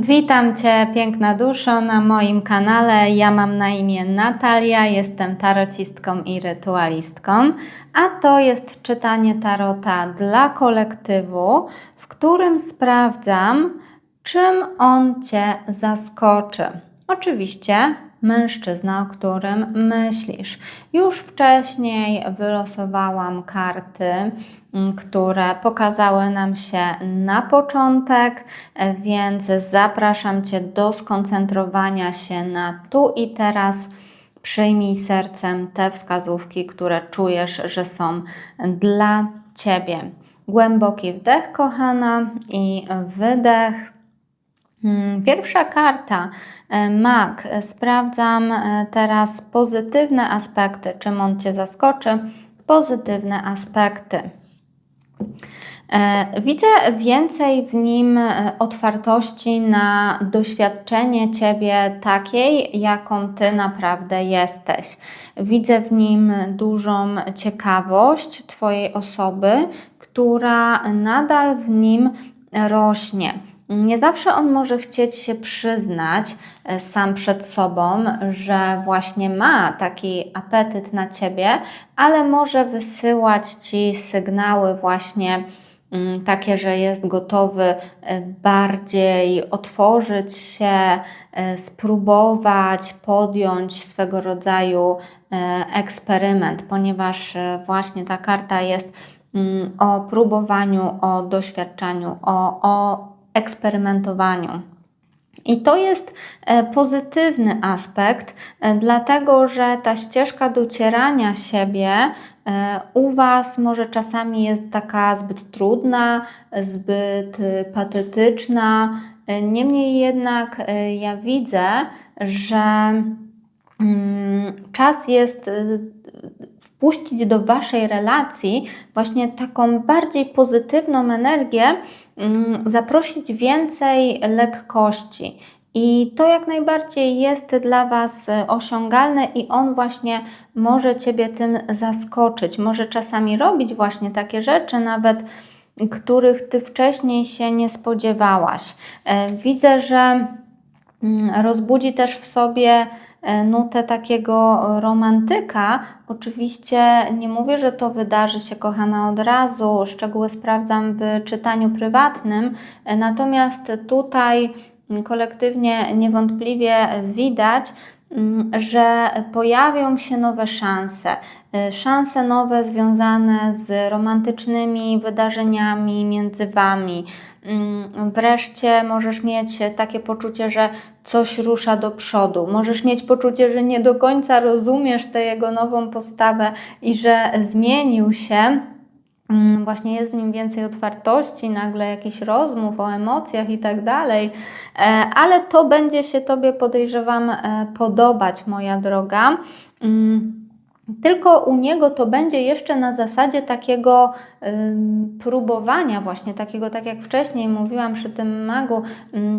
Witam Cię, piękna duszo, na moim kanale. Ja mam na imię Natalia, jestem tarocistką i rytualistką, a to jest czytanie tarota dla kolektywu, w którym sprawdzam, czym on Cię zaskoczy. Oczywiście mężczyzna, o którym myślisz. Już wcześniej wylosowałam karty, które pokazały nam się na początek, więc zapraszam Cię do skoncentrowania się na tu i teraz. Przyjmij sercem te wskazówki, które czujesz, że są dla Ciebie. Głęboki wdech, kochana, i wydech. Hmm, Pierwsza karta, e, Mag. Sprawdzam e, teraz pozytywne aspekty. Czym on Cię zaskoczy? Pozytywne aspekty. E, Widzę więcej w nim e, otwartości na doświadczenie Ciebie takiej, jaką Ty naprawdę jesteś. Widzę w nim dużą ciekawość Twojej osoby, która nadal w nim rośnie. Nie zawsze on może chcieć się przyznać e, sam przed sobą, że właśnie ma taki apetyt na ciebie, ale może wysyłać ci sygnały właśnie mm, takie, że jest gotowy e, bardziej otworzyć się, e, spróbować, podjąć swego rodzaju eksperyment, ponieważ właśnie ta karta jest mm, o próbowaniu, o doświadczaniu, o, o eksperymentowaniu. I to jest e, pozytywny aspekt, e, dlatego że ta ścieżka docierania siebie e, u Was może czasami jest taka zbyt trudna, zbyt patetyczna. Niemniej jednak ja widzę, że mm, czas jest wpuścić do Waszej relacji właśnie taką bardziej pozytywną energię, mm, zaprosić więcej lekkości. I to jak najbardziej jest dla Was osiągalne, i on właśnie może Ciebie tym zaskoczyć. Może czasami robić właśnie takie rzeczy, nawet których Ty wcześniej się nie spodziewałaś. E, widzę, że mm, rozbudzi też w sobie nutę takiego romantyka. Oczywiście nie mówię, że to wydarzy się, kochana, od razu. Szczegóły sprawdzam w czytaniu prywatnym. E, natomiast tutaj kolektywnie niewątpliwie widać, że pojawią się nowe szanse. Y, szanse nowe związane z romantycznymi wydarzeniami między Wami. Mm, wreszcie możesz mieć takie poczucie, że coś rusza do przodu. Możesz mieć poczucie, że nie do końca rozumiesz tę jego nową postawę i że zmienił się Mm, właśnie jest w nim więcej otwartości, nagle jakichś rozmów o emocjach i tak dalej, e, ale to będzie się Tobie, podejrzewam, e, podobać, moja droga. Mm, tylko u niego to będzie jeszcze na zasadzie takiego próbowania, właśnie takiego, tak jak wcześniej mówiłam przy tym magu,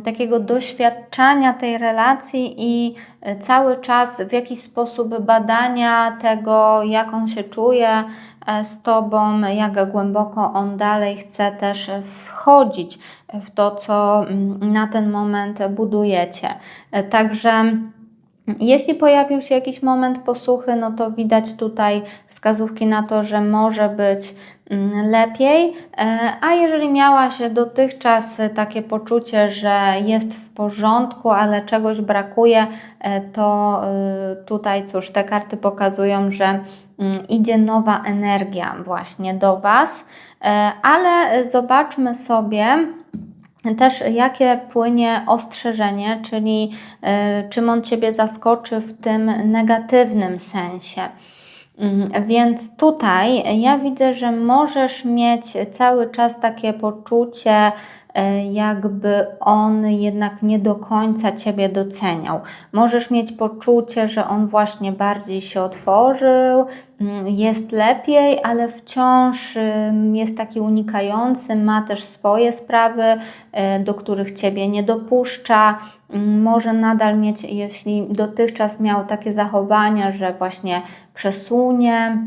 takiego doświadczania tej relacji i y, cały czas w jakiś sposób badania tego, jak on się czuje z Tobą, jak głęboko on dalej chce też wchodzić w to, co na ten moment budujecie. E, także jeśli pojawił się jakiś moment posłuchy, no to widać tutaj wskazówki na to, że może być mm, lepiej. E, a jeżeli miałaś dotychczas takie poczucie, że jest w porządku, ale czegoś brakuje, e, to e, tutaj cóż, te karty pokazują, że mm, idzie nowa energia właśnie do Was. Ale zobaczmy sobie, też jakie płynie ostrzeżenie, czyli czym on Ciebie zaskoczy w tym negatywnym sensie. Mm, więc tutaj ja widzę, że możesz mieć cały czas takie poczucie, y, jakby on jednak nie do końca Ciebie doceniał. Możesz mieć poczucie, że on właśnie bardziej się otworzył, jest lepiej, ale wciąż jest taki unikający, ma też swoje sprawy, e, do których Ciebie nie dopuszcza. Mm, może nadal mieć, jeśli dotychczas miał takie zachowania, że właśnie przesunie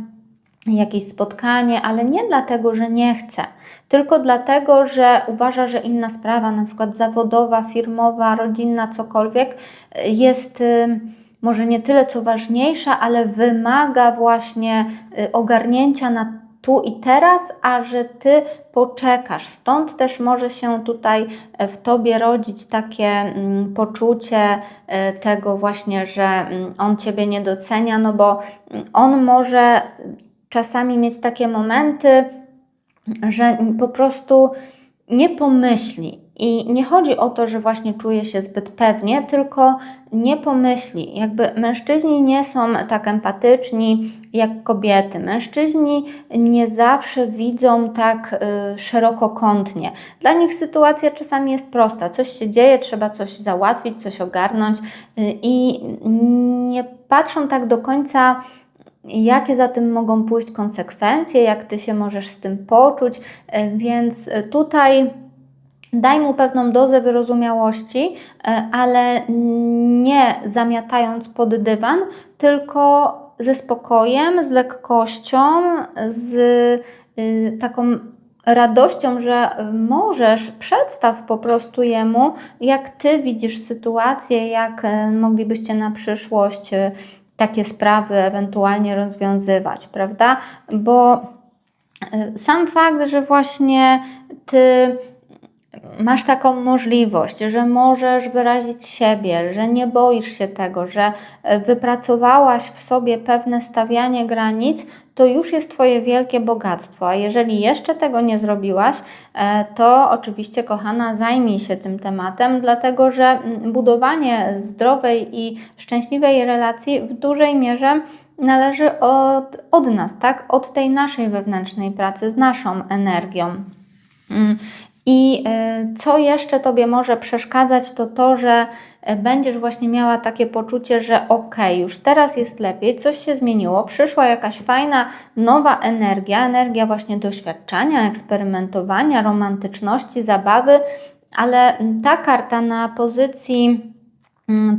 jakieś spotkanie, ale nie dlatego, że nie chce, tylko dlatego, że uważa, że inna sprawa, na przykład zawodowa, firmowa, rodzinna, cokolwiek, jest y, może nie tyle co ważniejsza, ale wymaga właśnie y, ogarnięcia na tu i teraz, a że ty poczekasz. Stąd też może się tutaj e, w tobie rodzić takie mm, poczucie e, tego właśnie, że mm, on ciebie nie docenia, no bo mm, on może czasami mieć takie momenty, że po prostu nie pomyśli. I nie chodzi o to, że właśnie czuje się zbyt pewnie, tylko nie pomyśli. Jakby mężczyźni nie są tak empatyczni jak kobiety. Mężczyźni nie zawsze widzą tak y, szerokokątnie. Dla nich sytuacja czasami jest prosta. Coś się dzieje, trzeba coś załatwić, coś ogarnąć y, i nie patrzą tak do końca jakie za tym mogą pójść konsekwencje, jak ty się możesz z tym poczuć, y, więc tutaj Daj mu pewną dozę wyrozumiałości, e, ale nie zamiatając pod dywan, tylko ze spokojem, z lekkością, z y, taką radością, że możesz, przedstaw po prostu jemu, jak ty widzisz sytuację, jak e, moglibyście na przyszłość e, takie sprawy ewentualnie rozwiązywać, prawda? Bo sam fakt, że właśnie ty masz taką możliwość, że możesz wyrazić siebie, że nie boisz się tego, że e, wypracowałaś w sobie pewne stawianie granic, to już jest Twoje wielkie bogactwo. A jeżeli jeszcze tego nie zrobiłaś, e, to oczywiście, kochana, zajmij się tym tematem, dlatego że budowanie zdrowej i szczęśliwej relacji w dużej mierze należy od, od nas, tak? Od tej naszej wewnętrznej pracy z naszą energią. I y, co jeszcze Tobie może przeszkadzać, to to, że y, będziesz właśnie miała takie poczucie, że ok, już teraz jest lepiej, coś się zmieniło, przyszła jakaś fajna, nowa energia, energia właśnie doświadczania, eksperymentowania, romantyczności, zabawy, ale ta karta na pozycji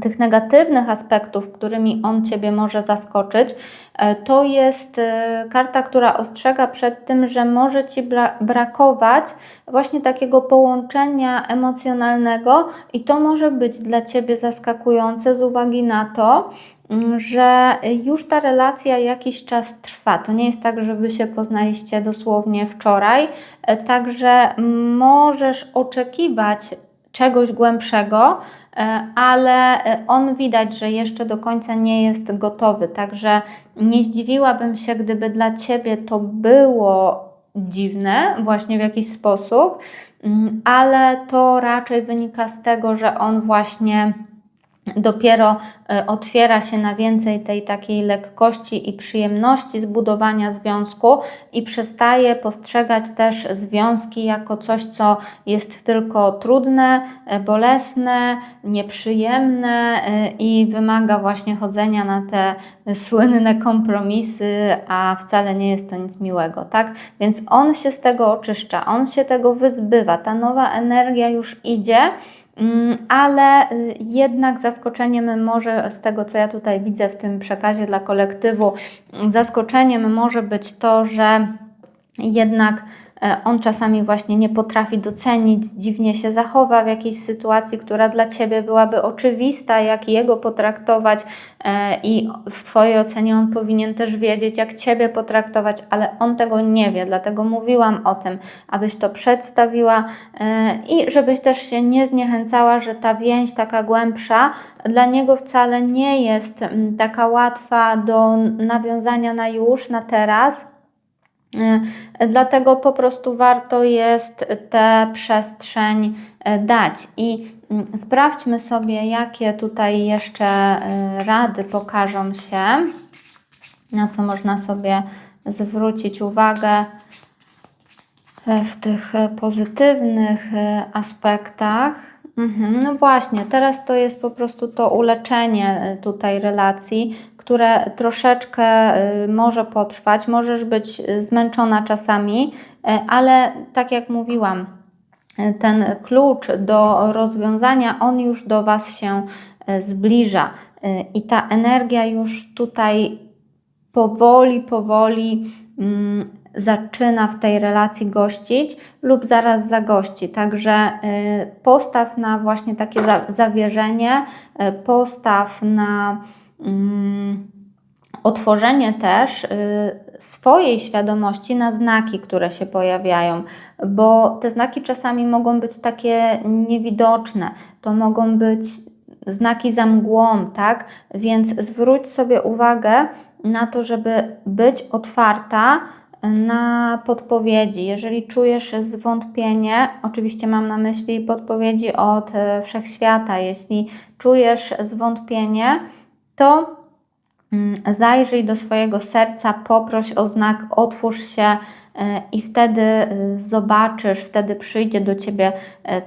tych negatywnych aspektów, którymi on Ciebie może zaskoczyć, e, to jest e, karta, która ostrzega przed tym, że może Ci brakować właśnie takiego połączenia emocjonalnego i to może być dla Ciebie zaskakujące z uwagi na to, mm, że już ta relacja jakiś czas trwa. To nie jest tak, że Wy się poznaliście dosłownie wczoraj, e, także możesz oczekiwać czegoś głębszego, e, ale e, on widać, że jeszcze do końca nie jest gotowy. Także nie zdziwiłabym się, gdyby dla ciebie to było dziwne, właśnie w jakiś sposób, mm, ale to raczej wynika z tego, że on właśnie dopiero e, otwiera się na więcej tej takiej lekkości i przyjemności zbudowania związku i przestaje postrzegać też związki jako coś, co jest tylko trudne, e, bolesne, nieprzyjemne e, i wymaga właśnie chodzenia na te słynne kompromisy, a wcale nie jest to nic miłego, tak? Więc on się z tego oczyszcza, on się tego wyzbywa, ta nowa energia już idzie ale y, jednak zaskoczeniem może z tego, co ja tutaj widzę w tym przekazie dla kolektywu, zaskoczeniem może być to, że jednak on czasami właśnie nie potrafi docenić, dziwnie się zachowa w jakiejś sytuacji, która dla ciebie byłaby oczywista, jak jego potraktować, e, i w Twojej ocenie on powinien też wiedzieć, jak ciebie potraktować, ale on tego nie wie, dlatego mówiłam o tym, abyś to przedstawiła e, i żebyś też się nie zniechęcała, że ta więź taka głębsza dla niego wcale nie jest taka łatwa do nawiązania na już, na teraz. E, dlatego po prostu warto jest tę przestrzeń e, dać. I mm, sprawdźmy sobie, jakie tutaj jeszcze e, rady pokażą się, na co można sobie zwrócić uwagę w tych pozytywnych aspektach. Mhm, no właśnie, teraz to jest po prostu to uleczenie y, tutaj relacji, które troszeczkę y, może potrwać. Możesz być zmęczona czasami, ale tak jak mówiłam, ten klucz do rozwiązania, on już do Was się zbliża i ta energia już tutaj powoli, powoli mm, zaczyna w tej relacji gościć lub zaraz zagości. Także y, postaw na właśnie takie za, zawierzenie, y, postaw na mm, otworzenie też y, swojej świadomości na znaki, które się pojawiają, bo te znaki czasami mogą być takie niewidoczne, to mogą być znaki za mgłą, tak? Więc zwróć sobie uwagę na to, żeby być otwarta na podpowiedzi. Jeżeli czujesz zwątpienie, oczywiście mam na myśli podpowiedzi od e, wszechświata, jeśli czujesz zwątpienie, to mm, zajrzyj do swojego serca, poproś o znak, otwórz się e, i wtedy e, zobaczysz, wtedy przyjdzie do ciebie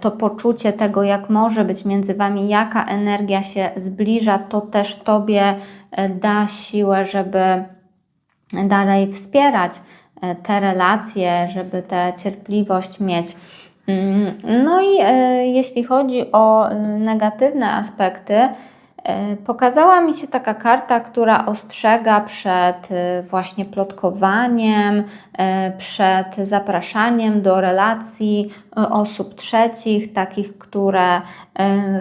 to poczucie tego, jak może być między wami, jaka energia się zbliża, to też tobie da siłę, żeby dalej wspierać te relacje, żeby tę cierpliwość mieć. Mm, no i e, jeśli chodzi o e, negatywne aspekty, pokazała mi się taka karta, która ostrzega przed właśnie plotkowaniem, przed zapraszaniem do relacji osób trzecich, takich, które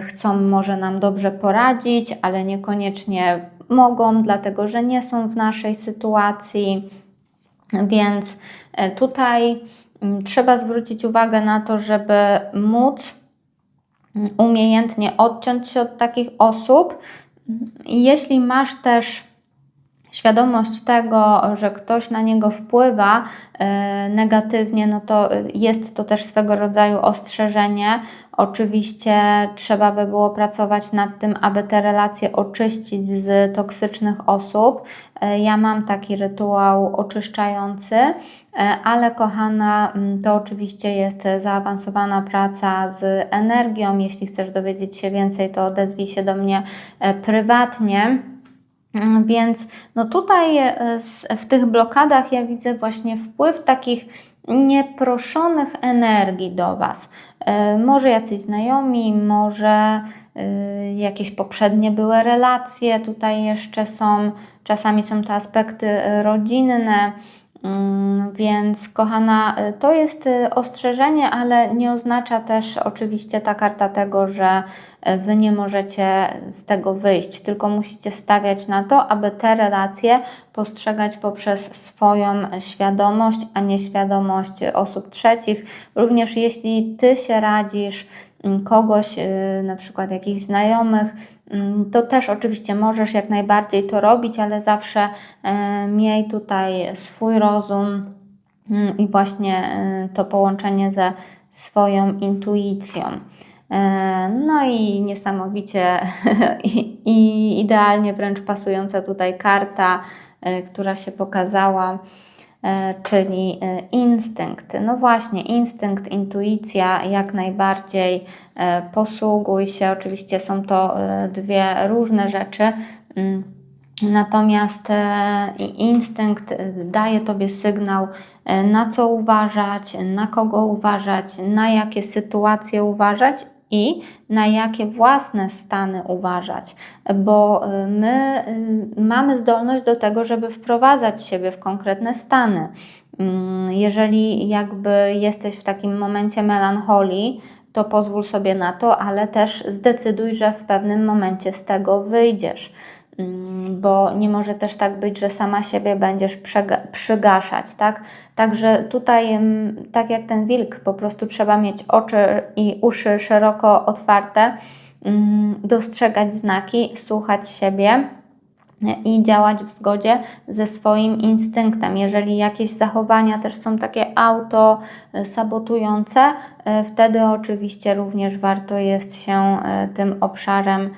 chcą może nam dobrze poradzić, ale niekoniecznie mogą, dlatego że nie są w naszej sytuacji więc e, tutaj mm, trzeba zwrócić uwagę na to, żeby móc mm, umiejętnie odciąć się od takich osób. Jeśli masz też świadomość tego, że ktoś na niego wpływa e, negatywnie, no to jest to też swego rodzaju ostrzeżenie. Oczywiście trzeba by było pracować nad tym, aby te relacje oczyścić z toksycznych osób. E, ja mam taki rytuał oczyszczający, e, ale kochana, to oczywiście jest zaawansowana praca z energią. Jeśli chcesz dowiedzieć się więcej, to odezwij się do mnie prywatnie. Mm, więc no tutaj e, w tych blokadach ja widzę właśnie wpływ takich nieproszonych energii do Was. E, może jacyś znajomi, może e, jakieś poprzednie były relacje, tutaj jeszcze są, czasami są to aspekty rodzinne. Mm, więc, kochana, y, to jest y, ostrzeżenie, ale nie oznacza też oczywiście ta karta tego, że y, wy nie możecie z tego wyjść, tylko musicie stawiać na to, aby te relacje postrzegać poprzez swoją świadomość, a nie świadomość osób trzecich. Również jeśli ty się radzisz, mm, kogoś, na przykład jakichś znajomych, to też oczywiście możesz jak najbardziej to robić, ale zawsze e, miej tutaj swój rozum mm, i właśnie e, to połączenie ze swoją intuicją. E, no i niesamowicie i idealnie wręcz pasująca tutaj karta, która się pokazała czyli e, instynkt. No właśnie, instynkt, intuicja, jak najbardziej e, posługuj się. Oczywiście są to dwie różne rzeczy. Mm, natomiast instynkt daje Tobie sygnał, na co uważać, na kogo uważać, na jakie sytuacje uważać i na jakie własne stany uważać, bo y, my y, mamy zdolność do tego, żeby wprowadzać siebie w konkretne stany. Mm, jeżeli jakby jesteś w takim momencie melancholii, to pozwól sobie na to, ale też zdecyduj, że w pewnym momencie z tego wyjdziesz. Mm, bo nie może też tak być, że sama siebie będziesz przygaszać, tak? Także tutaj, mm, tak jak ten wilk, po prostu trzeba mieć oczy i uszy szeroko otwarte, mm, dostrzegać znaki, słuchać siebie i działać w zgodzie ze swoim instynktem. Jeżeli jakieś zachowania też są takie auto sabotujące, e, wtedy oczywiście również warto jest się e, tym obszarem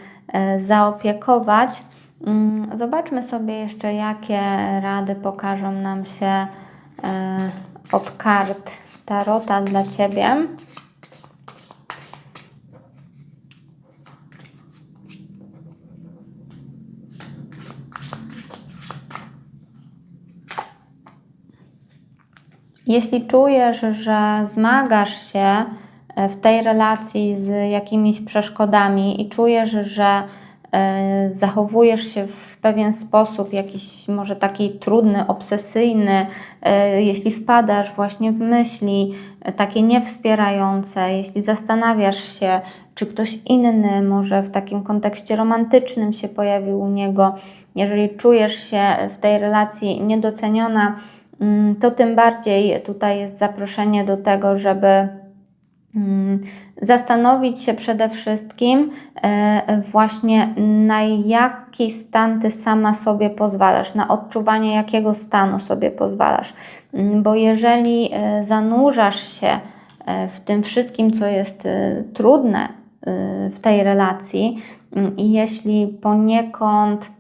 zaopiekować. Mm, zobaczmy sobie jeszcze, jakie rady pokażą nam się e, od kart Tarota dla Ciebie. Jeśli czujesz, że zmagasz się e, w tej relacji z jakimiś przeszkodami i czujesz, że zachowujesz się w pewien sposób, jakiś może taki trudny, obsesyjny, e, jeśli wpadasz właśnie w myśli e, takie niewspierające, jeśli zastanawiasz się, czy ktoś inny może w takim kontekście romantycznym się pojawił u niego, jeżeli czujesz się w tej relacji niedoceniona, mm, to tym bardziej tutaj jest zaproszenie do tego, żeby zastanowić się przede wszystkim e, właśnie na jaki stan ty sama sobie pozwalasz, na odczuwanie jakiego stanu sobie pozwalasz. Mm, bo jeżeli e, zanurzasz się e, w tym wszystkim, co jest trudne w tej relacji mm, i jeśli poniekąd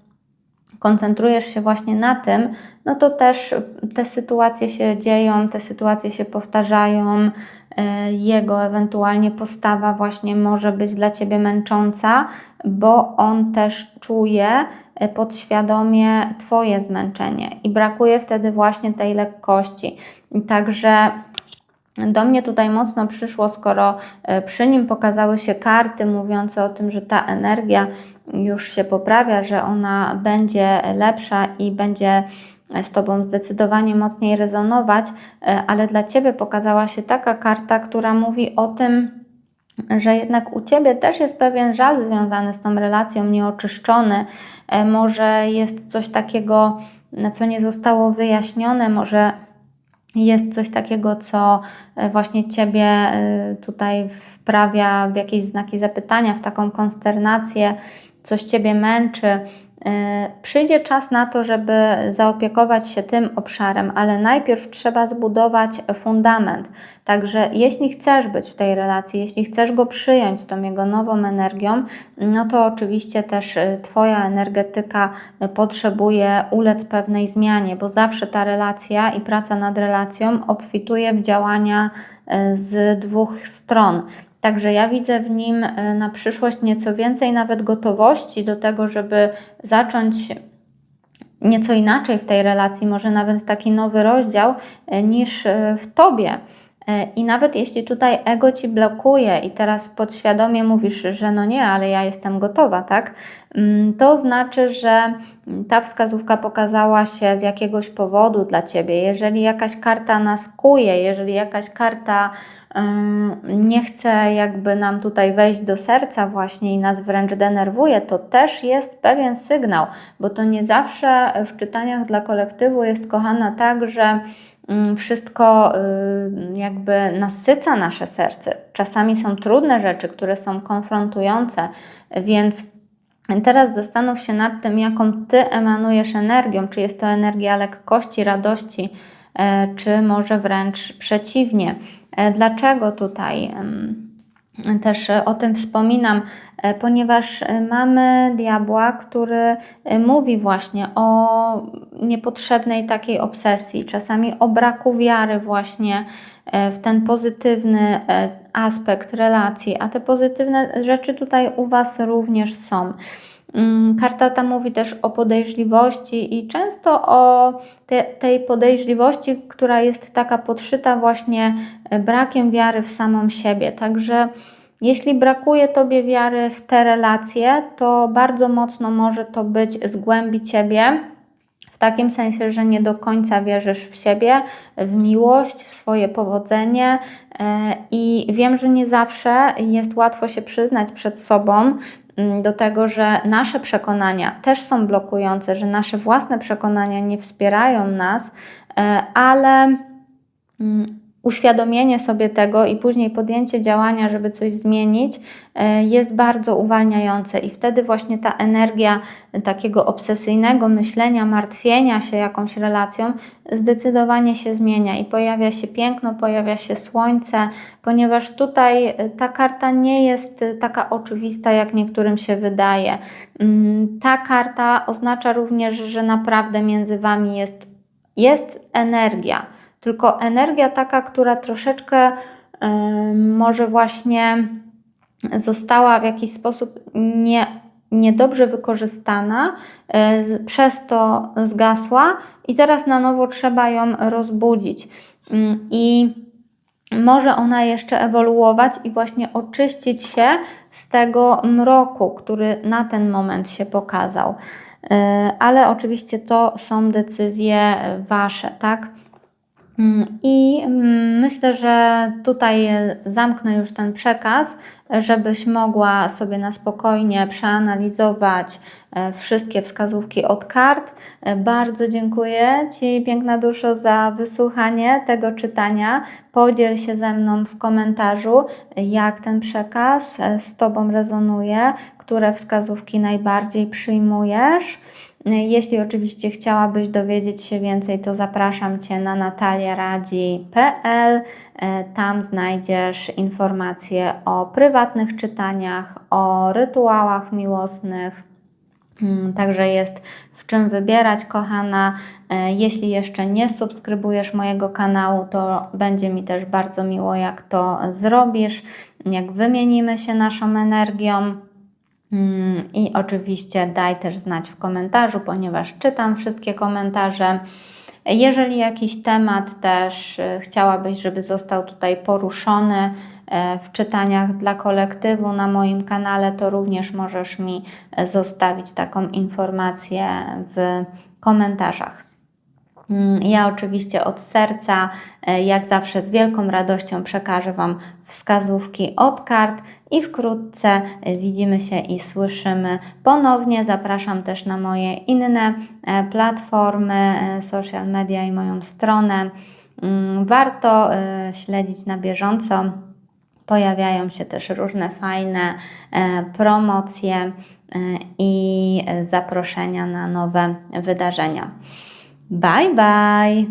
koncentrujesz się właśnie na tym, no to też te sytuacje się dzieją, te sytuacje się powtarzają, jego ewentualnie postawa właśnie może być dla ciebie męcząca, bo on też czuje e, podświadomie Twoje zmęczenie i brakuje wtedy właśnie tej lekkości. Także do mnie tutaj mocno przyszło, skoro e, przy nim pokazały się karty mówiące o tym, że ta energia już się poprawia, że ona będzie lepsza i będzie z Tobą zdecydowanie mocniej rezonować, e, ale dla Ciebie pokazała się taka karta, która mówi o tym, że jednak u Ciebie też jest pewien żal związany z tą relacją, nieoczyszczony. E, może jest coś takiego, co nie zostało wyjaśnione, może jest coś takiego, co e, właśnie Ciebie tutaj wprawia w jakieś znaki zapytania, w taką konsternację coś Ciebie męczy, przyjdzie czas na to, żeby zaopiekować się tym obszarem, ale najpierw trzeba zbudować fundament. Także jeśli chcesz być w tej relacji, jeśli chcesz go przyjąć tą jego nową energią, no to oczywiście też y, Twoja energetyka potrzebuje ulec pewnej zmianie, bo zawsze ta relacja i praca nad relacją obfituje w działania y, z dwóch stron. Także ja widzę w nim e, na przyszłość nieco więcej nawet gotowości do tego, żeby zacząć nieco inaczej w tej relacji, może nawet taki nowy rozdział e, niż e, w tobie. I nawet jeśli tutaj ego ci blokuje i teraz podświadomie mówisz, że no nie, ale ja jestem gotowa, tak? Mm, to znaczy, że ta wskazówka pokazała się z jakiegoś powodu dla ciebie. Jeżeli jakaś karta nas kuje, jeżeli jakaś karta nie chce jakby nam tutaj wejść do serca właśnie i nas wręcz denerwuje, to też jest pewien sygnał, bo to nie zawsze w czytaniach dla kolektywu jest kochana tak, że mm, wszystko y, jakby nasyca nasze serce. Czasami są trudne rzeczy, które są konfrontujące, więc teraz zastanów się nad tym, jaką ty emanujesz energią, czy jest to energia lekkości, radości, czy może wręcz przeciwnie. E, dlaczego tutaj też o tym wspominam? E, ponieważ mamy diabła, który e, mówi właśnie o niepotrzebnej takiej obsesji, czasami o braku wiary właśnie w ten pozytywny aspekt relacji, a te pozytywne rzeczy tutaj u Was również są. Mm, karta ta mówi też o podejrzliwości i często o te, tej podejrzliwości, która jest taka podszyta właśnie e, brakiem wiary w samą siebie. Także jeśli brakuje Tobie wiary w te relacje, to bardzo mocno może to być z głębi Ciebie. W takim sensie, że nie do końca wierzysz w siebie, w miłość, w swoje powodzenie, e, i wiem, że nie zawsze jest łatwo się przyznać przed sobą, do tego, że nasze przekonania też są blokujące, że nasze własne przekonania nie wspierają nas, e, ale mm, uświadomienie sobie tego i później podjęcie działania, żeby coś zmienić, e, jest bardzo uwalniające, i wtedy właśnie ta energia takiego obsesyjnego myślenia, martwienia się jakąś relacją zdecydowanie się zmienia i pojawia się piękno, pojawia się słońce, ponieważ tutaj e, ta karta nie jest taka oczywista, jak niektórym się wydaje. Mm, ta karta oznacza również, że naprawdę między Wami jest, jest energia tylko energia taka, która troszeczkę może właśnie została w jakiś sposób nie, niedobrze wykorzystana, e, przez to zgasła i teraz na nowo trzeba ją rozbudzić. Mm, I może ona jeszcze ewoluować i właśnie oczyścić się z tego mroku, który na ten moment się pokazał. E, Ale oczywiście to są decyzje Wasze, tak? Mm, I mm, myślę, że tutaj zamknę już ten przekaz, żebyś mogła sobie na spokojnie przeanalizować e, wszystkie wskazówki od kart. E, Bardzo dziękuję Ci, piękna duszo, za wysłuchanie tego czytania. Podziel się ze mną w komentarzu, jak ten przekaz e, z Tobą rezonuje, które wskazówki najbardziej przyjmujesz. Jeśli oczywiście chciałabyś dowiedzieć się więcej, to zapraszam Cię na nataliaradzi.pl. Tam znajdziesz informacje o prywatnych czytaniach, o rytuałach miłosnych. Mm, Także jest w czym wybierać, kochana. E, Jeśli jeszcze nie subskrybujesz mojego kanału, to będzie mi też bardzo miło, jak to zrobisz, jak wymienimy się naszą energią. Mm, I oczywiście daj też znać w komentarzu, ponieważ czytam wszystkie komentarze. Jeżeli jakiś temat też y, chciałabyś, żeby został tutaj poruszony e, w czytaniach dla kolektywu na moim kanale, to również możesz mi e, zostawić taką informację w komentarzach. Mm, Ja oczywiście od serca, e, jak zawsze z wielką radością przekażę Wam wskazówki od kart i wkrótce e, widzimy się i słyszymy ponownie. Zapraszam też na moje inne e, platformy, social media i moją stronę. Mm, Warto śledzić na bieżąco. Pojawiają się też różne fajne promocje i zaproszenia na nowe wydarzenia. Bye bye!